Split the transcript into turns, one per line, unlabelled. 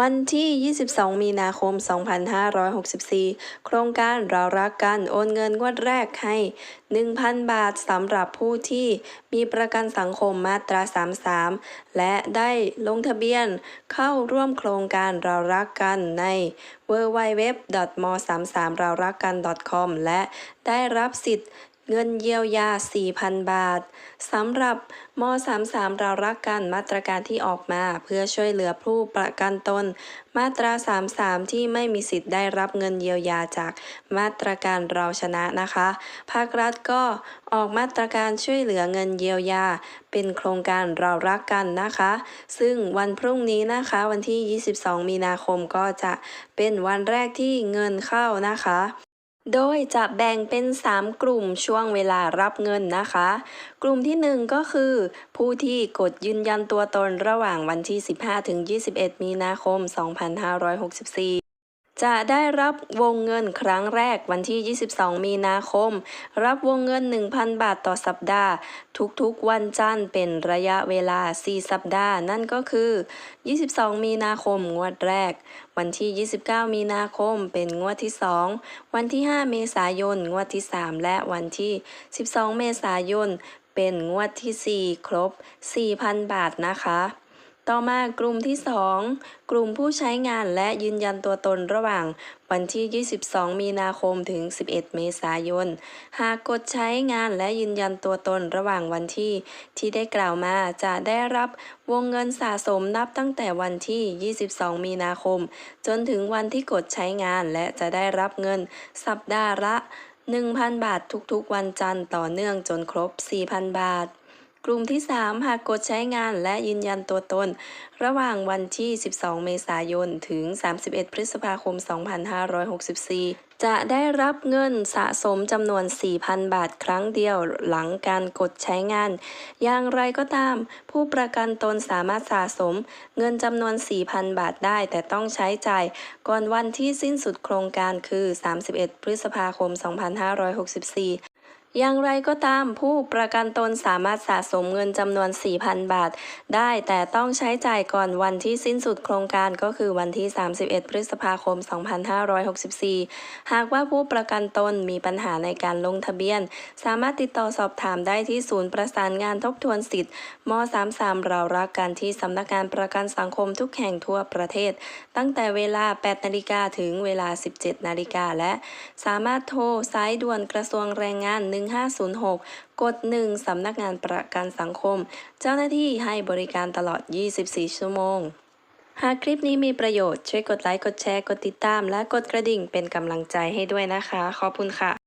วันที่ 22 มีนาคม 2564 โครงการเรารักกันโอนเงินงวดแรกให้ 1,000 บาทสำหรับผู้ที่มีประกันสังคมมาตรา 33 และได้ลงทะเบียนเข้าร่วมโครงการเรารักกันใน www.m33 เรารักกัน .com และได้รับสิทธิ์ เงินเยียวยา 4,000 บาท สำหรับม 33 เรารักกันมาตรการที่ออกมา เพื่อช่วยเหลือผู้ประกันตน มาตรา 33 ที่ไม่มีสิทธิ์ได้รับเงินเยียวยาจากมาตรการเราชนะนะคะ ภาครัฐก็ออกมาตรการช่วยเหลือเงินเยียวยา เป็นโครงการเรารักกันนะคะ ซึ่งวันพรุ่งนี้นะคะ วันที่ 22 มีนาคมก็จะเป็นวันแรกที่เงินเข้านะคะ โดยจะแบ่งเป็น 3 กลุ่มช่วงเวลารับเงินนะคะ กลุ่มที่ 1 ก็คือ ผู้ที่กดยืนยันตัวตนระหว่างวันที่ 15 ถึง 21 มีนาคม 2564 จะได้รับวงเงินครั้งแรกวันที่ 22 มีนาคม รับวงเงิน 1,000 บาทต่อสัปดาห์ ทุกๆวันจันทร์เป็นระยะเวลา 4 สัปดาห์ นั่นก็คือ 22 มีนาคมงวดแรก วันที่ 29 มีนาคมเป็นงวดที่ 2 วันที่ 5 เมษายน งวดที่ 3 และวันที่ 12 เมษายน เป็นงวดที่ 4 ครบ 4,000 บาทนะคะ ต่อมากลุ่มที่ 2 กลุ่มผู้ใช้งานและยืนยันตัวตนระหว่างวันที่ 22 มีนาคมถึง 11 เมษายน หากกดใช้งานและยืนยันตัวตนระหว่างวันที่ ที่ได้กล่าวมาจะได้รับวงเงินสะสมนับตั้งแต่วันที่ 22 มีนาคม จนถึงวันที่กดใช้งานและจะได้รับเงิน สัปดาห์ละ 1,000 บาททุกๆ วันจันทร์ต่อเนื่องจนครบ 4,000 บาท กลุ่มที่ 3 หากกดใช้งานและยืนยันตัวตน ระหว่างวันที่ 12 เมษายน ถึง 31 พฤษภาคม 2564 จะได้รับเงินสะสมจำนวน 4,000 บาทครั้งเดียวหลังการกดใช้งาน อย่างไรก็ตาม ผู้ประกันตนสามารถสะสม เงินจำนวน 4,000 บาทได้ แต่ต้องใช้จ่ายก่อนวันที่สิ้นสุดโครงการคือ 31 พฤษภาคม 2564 อย่างไรก็ตามผู้ประกันตนสามารถสะสมเงินจำนวน 4,000 บาท ได้แต่ต้องใช้จ่ายก่อนวันที่สิ้นสุดโครงการก็คือวันที่ 31 พฤษภาคม 2564 หากว่าผู้ประกันตนมีปัญหาในการลงทะเบียน สามารถติดต่อสอบถามได้ที่ศูนย์ประสานงานทบทวนสิทธิ์ม 33 เรารักกันที่สำนักงานประกันสังคมทุกแห่งทั่วประเทศ ตั้งแต่เวลา 8 นาฬิกาถึงเวลา 17 นาฬิกาและ สามารถโทรสายด่วนกระทรวงแรงงาน1 1506 กด 1 สำนักงานประกันสังคม เจ้าหน้าที่ให้บริการตลอด 24 ชั่วโมง หากคลิปนี้มีประโยชน์ช่วยกดไลค์ กดแชร์ กดติดตาม และกดกระดิ่งเป็นกำลังใจให้ด้วยนะคะ ขอบคุณค่ะ